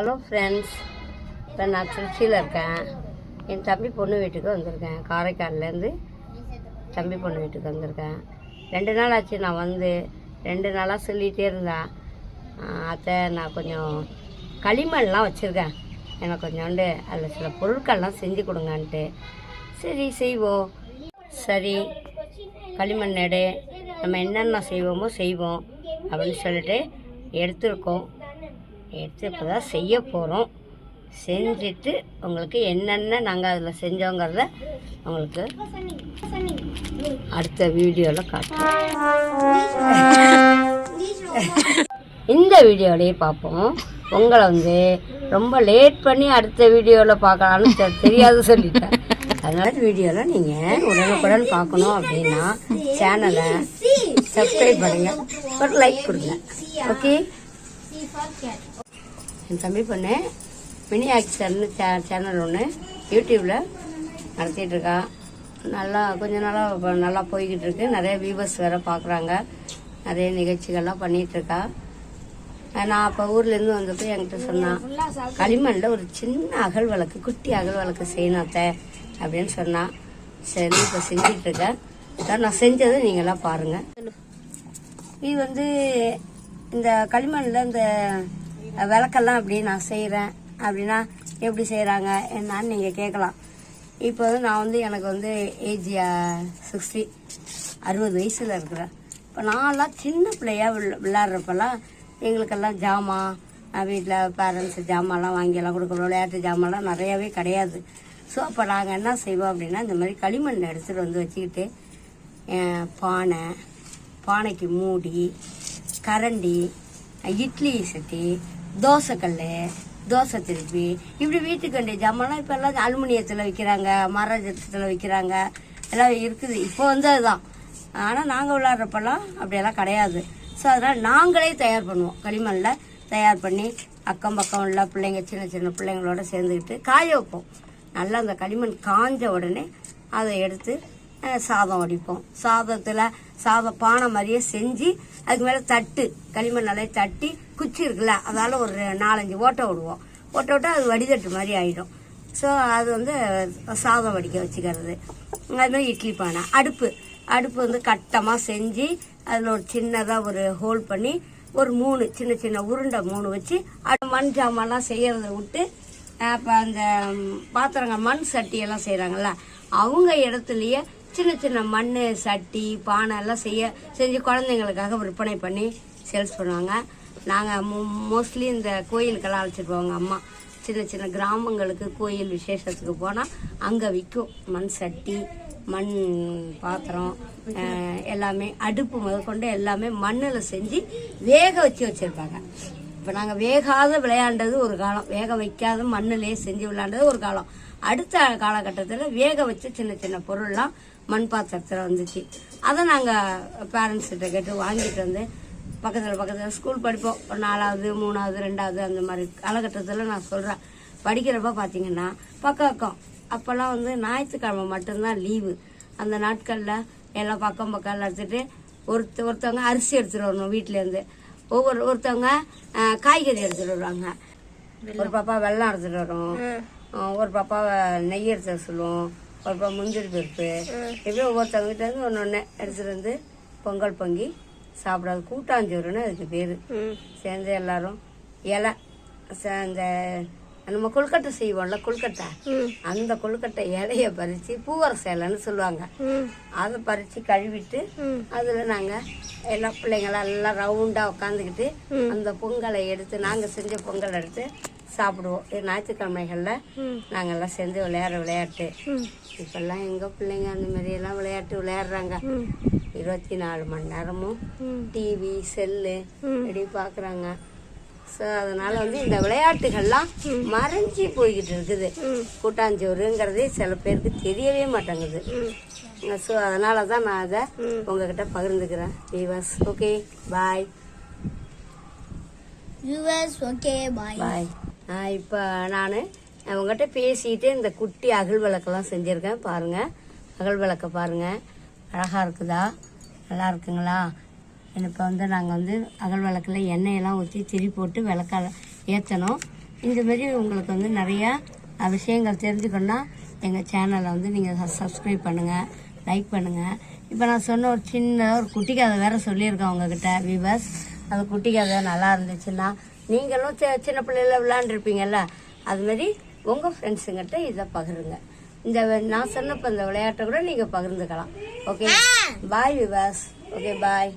Hello friends இப்போ நான் திருச்சியில் இருக்கேன். என் தம்பி பொண்ணு வீட்டுக்கு வந்திருக்கேன். காரைக்கால்லேருந்து தம்பி பொண்ணு வீட்டுக்கு வந்திருக்கேன். ரெண்டு நாள் ஆச்சு நான் வந்து. ரெண்டு நாளாக சொல்லிகிட்டே இருந்தேன் அத்தை நான் கொஞ்சம் களிமண்லாம் வச்சுருக்கேன். எனக்கு கொஞ்சோண்டு அதில் சில பொருட்கள்லாம் செஞ்சு கொடுங்கன்ட்டு. சரி செய்வோம். சரி களிமண் எடு. நம்ம என்னென்ன செய்வோமோ செய்வோம் அப்படின்னு சொல்லிட்டு எடுத்திருக்கோம். எடுத்து இப்போ தான் செய்ய போகிறோம் செஞ்சுட்டு உங்களுக்கு என்னென்ன நாங்கள் அதில் செஞ்சோங்கிறத உங்களுக்கு அடுத்த வீடியோவில் காட்டுறோம். இந்த வீடியோலேயே பார்ப்போம். உங்களை வந்து ரொம்ப லேட் பண்ணி அடுத்த வீடியோவில் பார்க்கலான்னு தெரியாது சொல்லிட்டேன். அதனால வீடியோவில் நீங்கள் உடனுக்குடன் பார்க்கணும் அப்படின்னா சேனலை சப்ஸ்கிரைப் பண்ணுங்க. ஒரு லைக் கொடுங்க. ஓகே என் தம்பி பொண்ணு மினி ஆக்சர்னு சே சேனல் ஒன்று யூடியூப்பில் நடத்திட்டுருக்கா நல்லா கொஞ்சம் நாளாக இப்போ நல்லா போய்கிட்டு இருக்கு. நிறைய வியூவர்ஸ் வேறு பார்க்குறாங்க நிறைய நிகழ்ச்சிகள்லாம் பண்ணிகிட்ருக்கா நான் அப்போ ஊர்லேருந்து வந்தப்போ என்கிட்ட சொன்னான் களிமண்ணில் ஒரு சின்ன அகல் விளக்கு குட்டி அகல் விளக்கு செய்யணும் அத்தை அப்படின்னு சொன்னான் சரி இப்போ செஞ்சிட்ருக்கேன் இதான் நான் செஞ்சதை நீங்களாம் பாருங்கள் இது வந்து இந்த களிமண்ணில் இந்த விளக்கெல்லாம் அப்படி நான் செய்கிறேன் அப்படின்னா எப்படி செய்கிறாங்க என்னான்னு நீங்கள் கேட்கலாம். இப்போ வந்து நான் வந்து எனக்கு வந்து ஏஜ் சிக்ஸ்டி அறுபது வயசில் இருக்கிறேன். இப்போ நான்லாம் சின்ன பிள்ளையாக விள விளாட்றப்பெல்லாம் எங்களுக்கெல்லாம் ஜாமான் வீட்டில் பேரண்ட்ஸ் ஜாமான்லாம் வாங்கியெல்லாம் கொடுக்குறோம். விளையாட்டு ஜாமான்லாம் நிறையாவே கிடையாது. ஸோ அப்போ நாங்கள் என்ன செய்வோம் அப்படின்னா இந்த மாதிரி களிமண் எடுத்துகிட்டு வந்து வச்சுக்கிட்டு பானை பானைக்கு மூடி கரண்டி இட்லி சட்டி தோசைக்கல் தோசை திருப்பி. இப்படி வீட்டுக்கு வேண்டிய ஜாமான்லாம் இப்போ எல்லாம் அலுமினியத்தில் விற்கிறாங்க மரத்தில் விற்கிறாங்க எல்லாம் இருக்குது. இப்போ வந்து அதுதான். ஆனால் நாங்கள் விளையாடுறப்பெல்லாம் அப்படியெல்லாம் கிடையாது. ஸோ அதனால் நாங்களே தயார் பண்ணுவோம். களிமண்ணில் தயார் பண்ணி அக்கம் பக்கம் உள்ள பிள்ளைங்க சின்ன சின்ன பிள்ளைங்களோட சேர்ந்துக்கிட்டு காய வைப்போம். நல்லா அந்த களிமண் காஞ்ச உடனே அதை எடுத்து சாதம் வடிப்போம் சாதத்தில் சாதம் பானை மாதிரியே செஞ்சு அதுக்கு மேலே தட்டு களிமண் நல்லா தட்டி குச்சி இருக்குல்ல அதால் ஒரு நாலஞ்சு ஓட்டை விடுவோம். ஓட்டை விட்டால் அது வடிதட்டு மாதிரி ஆகிடும் ஸோ அது வந்து சாதம் வடிக்க வச்சுக்கிறது. அதுமாதிரி இட்லி பானை. அடுப்பு. அடுப்பு வந்து கட்டமாக செஞ்சு அதில் ஒரு சின்னதாக ஒரு ஹோல் பண்ணி ஒரு மூணு சின்ன சின்ன உருண்டை மூணு வச்சு அது மண் ஜாமான்லாம் செய்கிறத விட்டு அப்போ அந்த பாத்திரங்க பாத்திரங்கள் மண் சட்டியெல்லாம் செய்கிறாங்கல்ல அவங்க இடத்துலையே சின்ன சின்ன மண் சட்டி பானை எல்லாம் செய்ய செஞ்சு குழந்தைங்களுக்காக விற்பனை பண்ணி சேல்ஸ் பண்ணுவாங்க. நாங்கள் மோஸ்ட்லி இந்த கோயிலுக்கெல்லாம் அழைச்சிட்டு போவாங்க அம்மா. சின்ன சின்ன கிராமங்களுக்கு கோயில் விசேஷத்துக்கு போனால் அங்கே விற்கும் மண் சட்டி மண் பாத்திரம் எல்லாமே அடுப்பு முதற்கொண்டு எல்லாமே மண்ணில் செஞ்சு வேக வச்சு வச்சுருப்பாங்க. இப்போ நாங்கள் வேகாத விளையாண்டது ஒரு காலம். வேக வைக்காத மண்ணிலே செஞ்சு விளையாண்டது ஒரு காலம். அடுத்த காலகட்டத்தில் வேக வச்ச சின்ன சின்ன பொருள்லாம் மண் பாத்திரத்தில் வந்துச்சு. அதை நாங்கள் பேரண்ட்ஸ்கிட்ட கேட்டு வாங்கிட்டு வந்து பக்கத்தில் பக்கத்தில் ஸ்கூல் படிப்போம். ஒரு நாலாவது மூணாவது ரெண்டாவது அந்த மாதிரி காலகட்டத்தில் நான் சொல்கிறேன் படிக்கிறப்ப பார்த்தீங்கன்னா பக்கம் பக்கம். அப்போல்லாம் வந்து ஞாயிற்றுக்கிழமை மட்டும்தான் லீவு அந்த நாட்களில் எல்லாம் பக்கம் பக்கம் எல்லாம் எடுத்துட்டு ஒருத்த ஒருத்தவங்க அரிசி எடுத்துகிட்டு வரணும் வீட்டிலேருந்து ஒவ்வொரு ஒருத்தவங்க காய்கறி எடுத்துகிட்டு வருவாங்க. ஒரு பாப்பா வெள்ளம் எடுத்துகிட்டு வரும் ஒரு பாப்பா நெய் எடுத்து சொல்லுவோம். ஒரு முந்திரி பருப்பு. இப்படி ஒவ்வொருத்தவங்க கிட்ட இருந்து ஒன்று ஒன்று எடுத்துகிட்டு வந்து பொங்கல் பொங்கி சாப்பிடாது. கூட்டாஞ்சோறுன்னு அதுக்கு பேர். சேர்ந்து எல்லாரும் இலை இந்த நம்ம கொழுக்கட்டை செய்வோம்ல கொழுக்கட்டை. அந்த கொழுக்கட்டை இலைய பறிச்சு பூவரச இலைன்னு சொல்லுவாங்க. அதை பறிச்சு கழுவிட்டு அதுல நாங்க எல்லா பிள்ளைங்களாம் எல்லாம் ரவுண்டா உட்காந்துக்கிட்டு அந்த பொங்கலை எடுத்து நாங்க செஞ்ச பொங்கல் எடுத்து சாப்பிடுவோம். இது ஞாயிற்றுக்கிழமைகள்ல நாங்கெல்லாம் சேர்ந்து விளையாடுற விளையாட்டு. இப்பெல்லாம் எங்க பிள்ளைங்க அந்த மாதிரி எல்லாம் விளையாட்டு விளையாடுறாங்க. இருபத்தி நாலு மணி நேரமும் டிவி செல்லு இப்படி பாக்குறாங்க. ஸோ அதனால வந்து இந்த விளையாட்டுகள்லாம் மறைஞ்சி போய்கிட்டு இருக்குது. கூட்டாஞ்சோறுங்கிறதே சில பேருக்கு தெரியவே மாட்டேங்குது. ஸோ அதனால தான் நான் அதை உங்ககிட்ட பகிர்ந்துக்கிறேன். Viewers okay bye viewers okay bye. Bye இப்போ நான் உங்ககிட்ட பேசிட்டு இந்த குட்டி அகல் விளக்கெல்லாம் செஞ்சுருக்கேன். பாருங்கள் அகல் விளக்க பாருங்கள் அழகாக இருக்குதா? நல்லா இருக்குங்களா? இப்போ வந்து நாங்கள் வந்து அகல் விளக்கில் எண்ணெயெல்லாம் ஊற்றி திரி போட்டு விளக்க ஏற்றணும் இந்தமாரி உங்களுக்கு வந்து நிறையா விஷயங்கள் தெரிஞ்சுக்கணும்னா எங்கள் சேனலை வந்து நீங்கள் சப்ஸ்கிரைப் பண்ணுங்கள் லைக் பண்ணுங்கள் இப்போ நான் சொன்ன ஒரு சின்ன ஒரு குட்டி கதை வேறு சொல்லியிருக்கேன் உங்ககிட்ட விவஸ் அது குட்டி கதை நல்லா இருந்துச்சுன்னா நீங்களும் சின்ன பிள்ளைல விளையாண்டுருப்பீங்கல்ல? அது மாதிரி உங்கள் ஃப்ரெண்ட்ஸுங்கிட்ட இதை பகிருங்க. இந்த நான் சொன்னப்போ இந்த விளையாட்டை கூட நீங்கள் பகிர்ந்துக்கலாம். ஓகே பாய் விவாஸ் ஓகே பாய்